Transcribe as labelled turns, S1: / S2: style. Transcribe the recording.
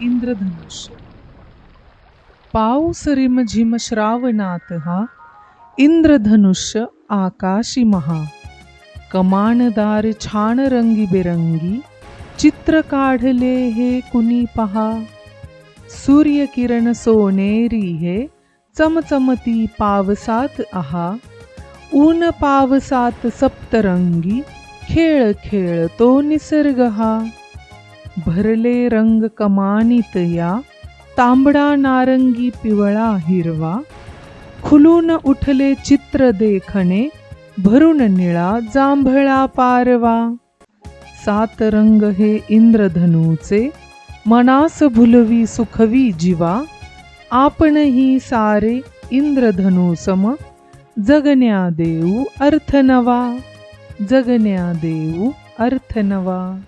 S1: इंद्रधनुष्य पाऊस रिमझिम श्रावणात हा इंद्रधनुष्य आकाशी महा. कमानदार छान रंगीबेरंगी चित्र काढले हे कुणी पहा. सूर्यकिरण सोनेरी हे चमचमती पावसात आहा. ऊन पावसात सप्तरंगी खेळ खेळतो निसर्ग हा. भरले रंग कमानीत या तांबडा नारंगी पिवळा हिरवा. खुलून उठले चित्र देखणे भरून निळा जांभळा पारवा. सात रंग हे इंद्रधनूचे मनास भुलवी सुखवी जीवा. आपणही सारे इंद्रधनुसम जगण्या देऊ अर्थ नवा. जगण्या देऊ अर्थ नवा.